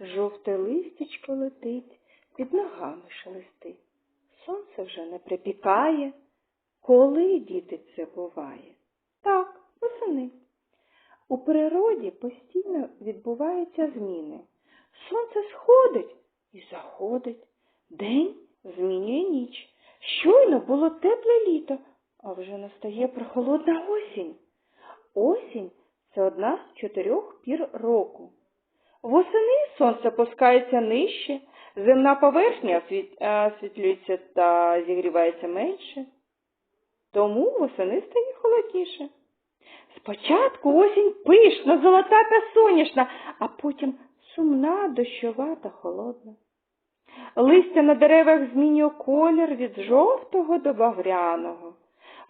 Жовте листячко летить, під ногами шелестить. Сонце вже не припікає. Коли, діти, це буває? Так, восени. У природі постійно відбуваються зміни. Сонце сходить і заходить. День змінює ніч. Щойно було тепле літо, а вже настає прохолодна осінь. Осінь це одна з чотирьох пір року. Восени сонце пускається нижче, земна поверхня е, освітлюється та зігрівається менше. Тому восени стає холодніше. Спочатку осінь пишна, золота та сонячна, а потім сумна, дощова та холодна. Листя на деревах змінює колір від жовтого до багряного,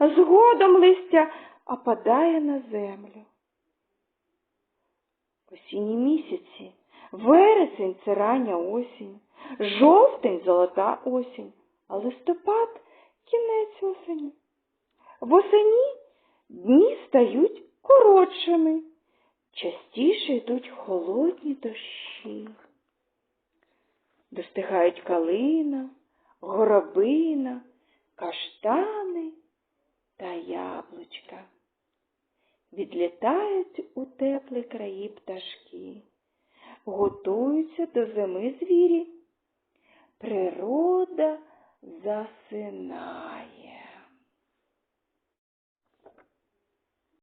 згодом листя опадає на землю. Осінні місяці, вересень це рання осінь, жовтень золота осінь, а листопад кінець осені. Восені дні стають коротшими, частіше йдуть холодні дощі. Достигають калина, горобина, каштани та яблучка. Відлітають у теплі краї пташки, готуються до зими звірі. Природа засинає.